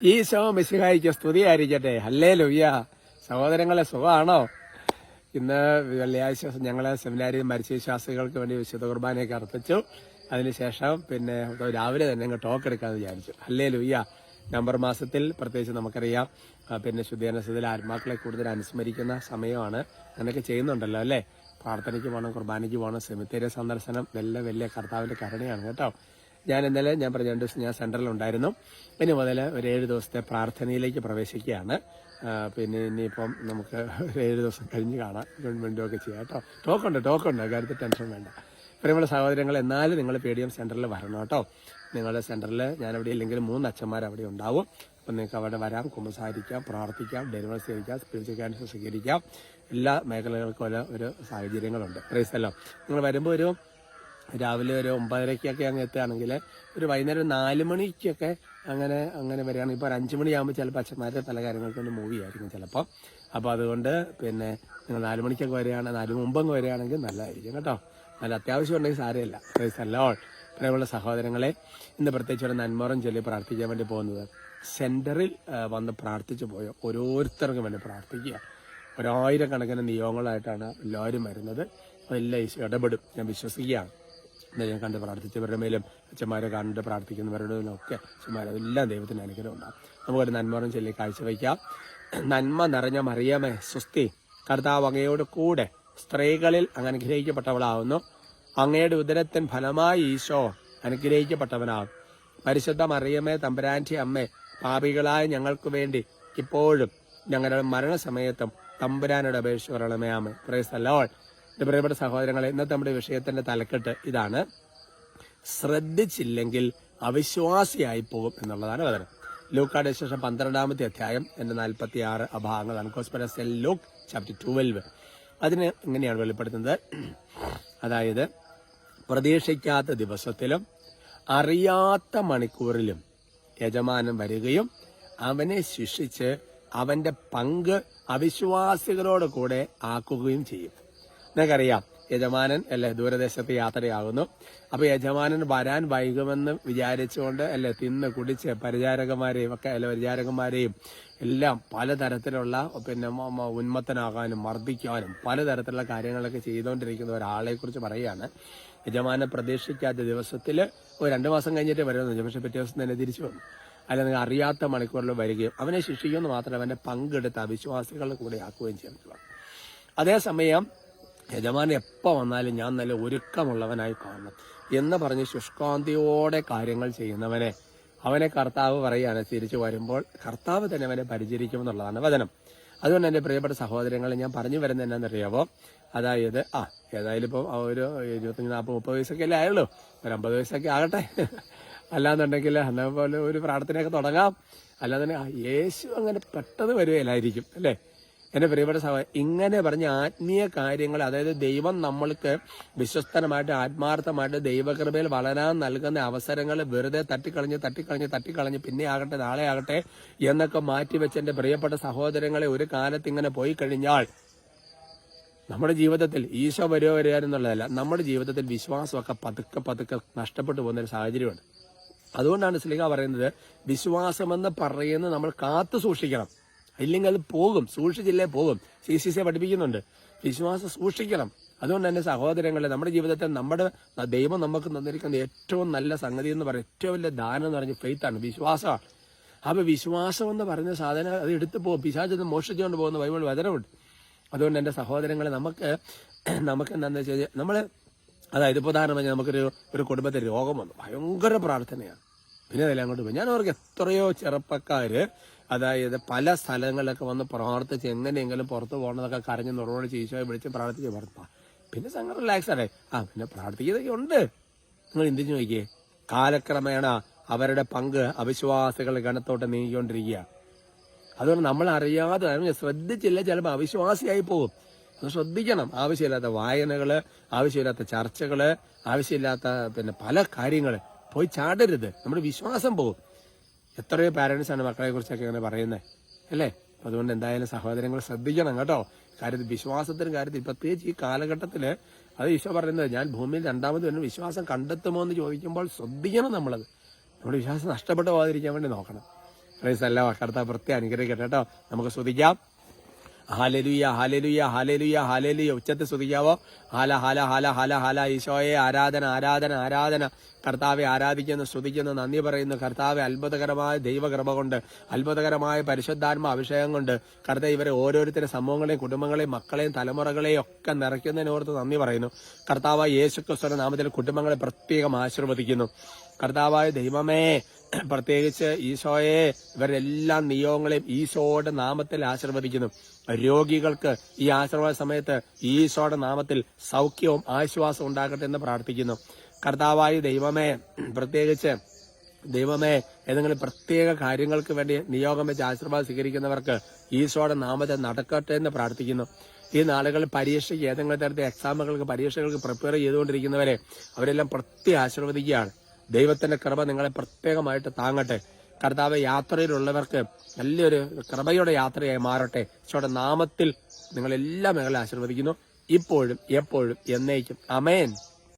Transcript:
ഈശോ മിശിഹായിക്ക് സ്തുതിയായിരിക്കട്ടെ ഹല്ലേ ലുയ്യ സഹോദരങ്ങളെ സുഖമാണോ? ഇന്ന് വെള്ളിയാഴ്ച ഞങ്ങളെ സെമിനാരി മരിച്ച വിശ്വാസികൾക്ക് വേണ്ടി വിശുദ്ധ കുർബാനയൊക്കെ അർപ്പിച്ചു. അതിനുശേഷം പിന്നെ രാവിലെ തന്നെ ഞങ്ങൾ ടോക്ക് എടുക്കാമെന്ന് വിചാരിച്ചു. ഹല്ലേ ലുയ്യ നവംബർ മാസത്തിൽ പ്രത്യേകിച്ച് നമുക്കറിയാം. പിന്നെ ശുദ്ധീകരണത്തിൽ ആത്മാക്കളെ കൂടുതൽ അനുസ്മരിക്കുന്ന സമയമാണ്. അങ്ങനെയൊക്കെ ചെയ്യുന്നുണ്ടല്ലോ അല്ലേ? പ്രാർത്ഥനയ്ക്ക് പോകണം കുർബാനയ്ക്ക് പോകണം സെമിത്തേരിയ സന്ദർശനം വലിയ വലിയ കർത്താവിന്റെ കരുണയാണ് കേട്ടോ. ഞാൻ ഇന്നലെ ഞാൻ പറഞ്ഞ രണ്ട് ദിവസം ഞാൻ സെന്ററിൽ ഉണ്ടായിരുന്നു ഇനി മുതൽ ഒരു ഏഴ് ദിവസത്തെ പ്രാർത്ഥനയിലേക്ക് പ്രവേശിക്കുകയാണ്. പിന്നെ ഇനിയിപ്പം നമുക്ക് ഒരു ഏഴ് ദിവസം കഴിഞ്ഞ് കാണാം. ഗവൺമെന്റും ഒക്കെ ചെയ്യാം കേട്ടോ. ടോക്കുണ്ട് ടോക്കുണ്ട്. കാര്യത്തിൽ ടെൻഷൻ വേണ്ട. പ്രിയമുള്ള സഹോദരങ്ങൾ എന്നാലും നിങ്ങൾ പി ഡി എം സെന്ററിൽ വരണം കേട്ടോ. നിങ്ങളുടെ സെന്ററിൽ ഞാനവിടെ ഇല്ലെങ്കിൽ മൂന്ന് അച്ഛന്മാർ അവിടെ ഉണ്ടാവും. അപ്പം നിങ്ങൾക്ക് അവിടെ വരാം കുമ്പസാരിക്കാം പ്രാർത്ഥിക്കാം ഡെലിവറി സ്വീകരിക്കാം സ്പിരിച്വൽ ക്യാൻസർ സ്വീകരിക്കാം. എല്ലാ മേഖലകൾക്കും ഒരു സാഹചര്യങ്ങളുണ്ട്. പ്രൈസല്ലോ നിങ്ങൾ വരുമ്പോൾ ഒരു രാവിലെ ഒരു ഒമ്പതരയ്ക്കൊക്കെ അങ്ങ് എത്തുകയാണെങ്കിൽ ഒരു വൈകുന്നേരം നാല് മണിക്കൊക്കെ അങ്ങനെ അങ്ങനെ വരികയാണെങ്കിൽ ഇപ്പോൾ ഒരു അഞ്ച് മണിയാകുമ്പോൾ ചിലപ്പോൾ അച്ഛന്മാരുടെ പല കാര്യങ്ങൾക്ക് വേണ്ടി മൂവി ആയിരിക്കും ചിലപ്പോൾ അപ്പോൾ അതുകൊണ്ട് പിന്നെ നിങ്ങൾ നാല് മണിക്കൊക്കെ വരികയാണെങ്കിൽ നാല് മുമ്പങ്ങ് വരികയാണെങ്കിൽ നല്ലതായിരിക്കും കേട്ടോ. നല്ല അത്യാവശ്യം ഉണ്ടെങ്കിൽ സാരമില്ല. ഓൾ പ്രിയമുള്ള സഹോദരങ്ങളെ ഇന്ന് പ്രത്യേകിച്ച് ഒരു നന്മറും ചൊല്ലി പ്രാർത്ഥിക്കാൻ വേണ്ടി പോകുന്നത് സെന്ററിൽ വന്ന് പ്രാർത്ഥിച്ചു പോയ. ഓരോരുത്തർക്കും വേണ്ടി പ്രാർത്ഥിക്കുക. ഒരായിരക്കണക്കിന് നിയോഗങ്ങളായിട്ടാണ് എല്ലാവരും വരുന്നത്. അതെല്ലാം ഈശോ ഇടപെടും. ഞാൻ വിശ്വസിക്കുകയാണ്. ഞാൻ കണ്ട് പ്രാർത്ഥിച്ചവരുടെ മേലും അച്ഛന്മാരെ കണ്ട് പ്രാർത്ഥിക്കുന്നവരുടെ മേലും ഒക്കെ അച്ഛന്മാരെ എല്ലാം ദൈവത്തിന് അനുഗ്രഹം ഉണ്ടാകും. നമുക്കൊരു നന്മറും ചൊല്ലി കാഴ്ചവെക്കാം നന്മ നിറഞ്ഞ മറിയമേ സുസ്തി കർത്താവ് അങ്ങയോട് കൂടെ സ്ത്രീകളിൽ അങ്ങ് അനുഗ്രഹിക്കപ്പെട്ടവളാവുന്നു. അങ്ങയുടെ ഉദരത്തിൻ ഫലമായി ഈശോ അനുഗ്രഹിക്കപ്പെട്ടവനാകും. പരിശുദ്ധ മറിയമ്മേ തമ്പരാന്റി അമ്മേ പാപികളായ ഞങ്ങൾക്ക് വേണ്ടി ഇപ്പോഴും ഞങ്ങളുടെ മരണസമയത്തും തമ്പുരാനോട് അപേക്ഷ പറയണമേ ആമേ പ്രേസ് അല്ലോൾ പ്രിയപ്പെട്ട സഹോദരങ്ങളെ ഇന്നത്തെ നമ്മുടെ വിഷയത്തിന്റെ തലക്കെട്ട് ഇതാണ്. ശ്രദ്ധിച്ചില്ലെങ്കിൽ അവിശ്വാസിയായി പോകും എന്നുള്ളതാണ് വചനം ലൂക്കാട് ശേഷം പന്ത്രണ്ടാമത്തെ അധ്യായം എന്റെ നാൽപ്പത്തി ആറ് അഭാഗങ്ങളാണ് കോസ്പെറസ് ലൂക്ക് ചാപ്റ്റർ ട്വൽവ് അതിന് ഇങ്ങനെയാണ് വെളിപ്പെടുത്തുന്നത്. അതായത് പ്രതീക്ഷിക്കാത്ത ദിവസത്തിലും അറിയാത്ത മണിക്കൂറിലും യജമാനൻ വരികയും അവനെ ശിക്ഷിച്ച് അവന്റെ പങ്ക് അവിശ്വാസികളോട് കൂടെ ആക്കുകയും ചെയ്യും. നിങ്ങൾക്കറിയാം യജമാനൻ അല്ലെ ദൂരദേശത്ത് യാത്രയാകുന്നു. അപ്പൊ യജമാനൻ വരാൻ വൈകുമെന്ന് വിചാരിച്ചുകൊണ്ട് അല്ലെ തിന്ന് കുടിച്ച് പരിചാരകന്മാരെയും ഒക്കെ അല്ലെ പരിചാരകന്മാരെയും എല്ലാം പലതരത്തിലുള്ള പിന്നെ ഉന്മത്തനാകാനും മർദ്ദിക്കാനും പലതരത്തിലുള്ള കാര്യങ്ങളൊക്കെ ചെയ്തുകൊണ്ടിരിക്കുന്ന ഒരാളെ കുറിച്ച് പറയുകയാണ്. യജമാനൻ പ്രതീക്ഷിക്കാത്ത ദിവസത്തിൽ ഒരു രണ്ടു മാസം കഴിഞ്ഞിട്ട് വരുമെന്ന് പക്ഷെ പിറ്റേ ദിവസം തന്നെ തിരിച്ചു വന്നു. അല്ലെ നിങ്ങൾ അറിയാത്ത മണിക്കൂറിൽ വരികയും അവനെ ശിക്ഷിക്കുമെന്ന് മാത്രമല്ല അവന്റെ പങ്കെടുത്ത അവിശ്വാസികളുടെ കൂടെ ആക്കുകയും ചെയ്തിട്ടുള്ളതാണ് അതേസമയം യജമാനൻ എപ്പോൾ വന്നാലും ഞാൻ നല്ല ഒരുക്കമുള്ളവനായി കാണണം എന്ന് പറഞ്ഞ് ശുഷ്കാന്തിയോടെ കാര്യങ്ങൾ ചെയ്യുന്നവനെ. അവനെ കർത്താവ് പറയുകയാണ്. തിരിച്ചു വരുമ്പോൾ കർത്താവ് തന്നെ അവനെ പരിചരിക്കുമെന്നുള്ളതാണ് വചനം. അതുകൊണ്ട് എന്റെ പ്രിയപ്പെട്ട സഹോദരങ്ങളെ ഞാൻ പറഞ്ഞു വരുന്നത് എന്നാണെന്നറിയാവോ അതായത് ആ ഏതായാലും ഇപ്പോൾ ഒരു ഇരുപത്തഞ്ച് നാൽപ്പത് മുപ്പത് വയസ്സൊക്കെ അല്ലേ ആയുള്ളൂ. ഒരു അമ്പത് വയസ്സൊക്കെ ആകട്ടെ. അല്ലാന്നുണ്ടെങ്കിൽ അന്ന പോലെ ഒരു പ്രാർത്ഥനയൊക്കെ തുടങ്ങാം. അല്ലാതെ യേശു അങ്ങനെ പെട്ടെന്ന് വരുകയില്ലായിരിക്കും അല്ലേ? എന്റെ പ്രിയപ്പെട്ട സഹോദരൻ ഇങ്ങനെ പറഞ്ഞ ആത്മീയ കാര്യങ്ങൾ അതായത് ദൈവം നമ്മൾക്ക് വിശ്വസ്തനമായിട്ട് ആത്മാർത്ഥമായിട്ട് ദൈവകൃപയിൽ വളരാൻ നൽകുന്ന അവസരങ്ങൾ വെറുതെ തട്ടിക്കളഞ്ഞ് തട്ടിക്കളഞ്ഞ് തട്ടിക്കളഞ്ഞ് പിന്നെ ആകട്ടെ നാളെ ആകട്ടെ എന്നൊക്കെ മാറ്റിവെച്ച് എന്റെ പ്രിയപ്പെട്ട സഹോദരങ്ങളെ ഒരു കാലത്ത് ഇങ്ങനെ പോയി കഴിഞ്ഞാൽ നമ്മുടെ ജീവിതത്തിൽ ഈശോ വരുവോ വരികയെന്നുള്ളതല്ല നമ്മുടെ ജീവിതത്തിൽ വിശ്വാസമൊക്കെ പതുക്കെ പതുക്കെ നഷ്ടപ്പെട്ടു പോകുന്ന ഒരു സാഹചര്യമുണ്ട് അതുകൊണ്ടാണ് സ്ലിഹ പറയുന്നത് വിശ്വാസമെന്ന് പറയുന്നത് നമ്മൾ കാത്തു സൂക്ഷിക്കണം. ഇല്ലെങ്കിൽ അത് പോകും സൂക്ഷിച്ചില്ലേ പോകും. സി സി സി പഠിപ്പിക്കുന്നുണ്ട്. വിശ്വാസം സൂക്ഷിക്കണം. അതുകൊണ്ട് തന്നെ സഹോദരങ്ങളെ നമ്മുടെ ജീവിതത്തിൽ നമ്മുടെ ദൈവം നമുക്ക് തന്നിരിക്കുന്ന ഏറ്റവും നല്ല സംഗതി എന്ന് പറയുന്നത് ഏറ്റവും വലിയ ദാനം എന്ന് പറഞ്ഞ ഫെയ്ത്താണ് വിശ്വാസമാണ്. അപ്പൊ വിശ്വാസം എന്ന് പറഞ്ഞ സാധനം അത് എടുത്തു പോകും. പിശാചെന്ന് മോഷ്ടിച്ചുകൊണ്ട് പോകുന്ന ബൈബിൾ വചനമുണ്ട്. അതുകൊണ്ട് എന്റെ സഹോദരങ്ങളെ നമുക്ക് നമുക്ക് എന്താണെന്ന് വെച്ച് കഴിഞ്ഞാൽ നമ്മൾ അതായത് ഉദാഹരണം നമുക്കൊരു ഒരു കുടുംബത്തിൽ രോഗം വന്നു. ഭയങ്കര പ്രാർത്ഥനയാണ്. പിന്നെ അതെല്ലാം അങ്ങോട്ട് പോയി. ഞാൻ അവർക്ക് എത്രയോ ചെറുപ്പക്കാര് അതായത് പല സ്ഥലങ്ങളിലൊക്കെ വന്ന് പ്രാർത്ഥിച്ച് എങ്ങനെയെങ്കിലും പുറത്ത് പോകണമെന്നൊക്കെ കരഞ്ഞ് നുറോട് ഈശോയെ വിളിച്ച് പ്രാർത്ഥിച്ച് പറഞ്ഞു പിന്നെ സംഘം റിലാക്സ് ആണേ. ആ പിന്നെ പ്രാർത്ഥിക്കുന്നതൊക്കെ ഉണ്ട്. നിങ്ങൾ എന്തിനു നോക്കിയേ? കാലക്രമേണ അവരുടെ പങ്ക് അവിശ്വാസികൾ ഗണത്തോട്ട് നീങ്ങിക്കൊണ്ടിരിക്കുക. അതുകൊണ്ട് നമ്മൾ അറിയാതെ ശ്രദ്ധിച്ചില്ല ചിലപ്പോൾ അവിശ്വാസിയായി പോകും. ശ്രദ്ധിക്കണം. ആവശ്യമില്ലാത്ത വായനകൾ ആവശ്യമില്ലാത്ത ചർച്ചകൾ ആവശ്യമില്ലാത്ത പിന്നെ പല കാര്യങ്ങൾ. പോയി ചാടരുത്. നമ്മുടെ വിശ്വാസം പോകും. എത്രയോ പാരൻസാണ് മക്കളെ കുറിച്ചൊക്കെ ഇങ്ങനെ പറയുന്നത് അല്ലേ? അതുകൊണ്ട് എന്തായാലും സഹോദരങ്ങൾ ശ്രദ്ധിക്കണം കേട്ടോ. കാര്യത്തിൽ വിശ്വാസത്തിനും കാര്യത്തിൽ പ്രത്യേകിച്ച് ഈ കാലഘട്ടത്തിൽ അത് ഈശോ പറയുന്നത് ഞാൻ ഭൂമിയിൽ രണ്ടാമത് വരുന്ന വിശ്വാസം കണ്ടെത്തുമോ എന്ന് ചോദിക്കുമ്പോൾ ശ്രദ്ധിക്കണം നമ്മളത്. നമ്മുടെ വിശ്വാസം നഷ്ടപ്പെട്ടു പോകാതിരിക്കാൻ വേണ്ടി നോക്കണം. പ്രൈസല്ല കർത്താവ് വൃത്തി അനുഗ്രഹിക്കട്ടെ കേട്ടോ. നമുക്ക് സ്തുതിക്കാം ഹാലലുയ ഹാലലുയ ഹാലലുയ ഹാലലുയ. ഉച്ചത്തിൽ സ്തുതിക്കാവോ? ഹാല ഹാല ഹാല ഹാല ഹാല. ഈശോയെ ആരാധന ആരാധന ആരാധന. കർത്താവെ ആരാധിക്കുന്നു സ്തുതിക്കുന്നു നന്ദി പറയുന്നു. കർത്താവെ അത്ഭുതകരമായ ദൈവകൃപ കൊണ്ട് അത്ഭുതകരമായ പരിശുദ്ധാത്മ അഭിഷേകം കൊണ്ട് കർത്താവ് ഇവരെ ഓരോരുത്തരുടെ സമൂഹങ്ങളെയും കുടുംബങ്ങളെയും മക്കളെയും തലമുറകളെയും ഒക്കെ നിറയ്ക്കുന്നതിനോർത്ത് നന്ദി പറയുന്നു. കർത്താവായ യേശുക്രിസ്തുവിന്റെ നാമത്തിൽ കുടുംബങ്ങളെ പ്രത്യേകം ആശീർവദിക്കുന്നു. കർത്താവായ ദൈവമേ പ്രത്യേകിച്ച് ഈശോയെ ഇവരെല്ലാ നിയോഗങ്ങളെയും ഈശോയുടെ നാമത്തിൽ ആശീർവദിക്കുന്നു. രോഗികൾക്ക് ഈ ആശീർവാദ സമയത്ത് ഈശോയുടെ നാമത്തിൽ സൗഖ്യവും ആശ്വാസവും ഉണ്ടാകട്ടെ എന്ന് പ്രാർത്ഥിക്കുന്നു. കർത്താവായ ദൈവമേ പ്രത്യേകിച്ച് ദൈവമേ ഏതെങ്കിലും പ്രത്യേക കാര്യങ്ങൾക്ക് വേണ്ടി നിയോഗം വെച്ച് ആശീർവാദം സ്വീകരിക്കുന്നവർക്ക് ഈശോയുടെ നാമത്തെ നടക്കട്ടെ എന്ന് പ്രാർത്ഥിക്കുന്നു. ഈ നാളുകളിൽ പരീക്ഷയ്ക്ക് ഏതെങ്കിലും തരത്തിൽ എക്സാമുകൾക്ക് പരീക്ഷകൾക്ക് പ്രിപ്പയർ ചെയ്തുകൊണ്ടിരിക്കുന്നവരെ അവരെല്ലാം പ്രത്യേക ആശീർവദിക്കുകയാണ് ദൈവത്തിന്റെ കൃപ നിങ്ങളെ പ്രത്യേകമായിട്ട് താങ്ങട്ടെ. കർത്താവ് യാത്രയിലുള്ളവർക്ക് നല്ലൊരു കൃപയുടെ യാത്രയായി മാറട്ടെ. ഈശോയുടെ നാമത്തിൽ നിങ്ങളെല്ലാം ഞങ്ങളെ ആശീർവദിക്കുന്നു. ഇപ്പോഴും എപ്പോഴും എന്നേക്കും. അമേൻ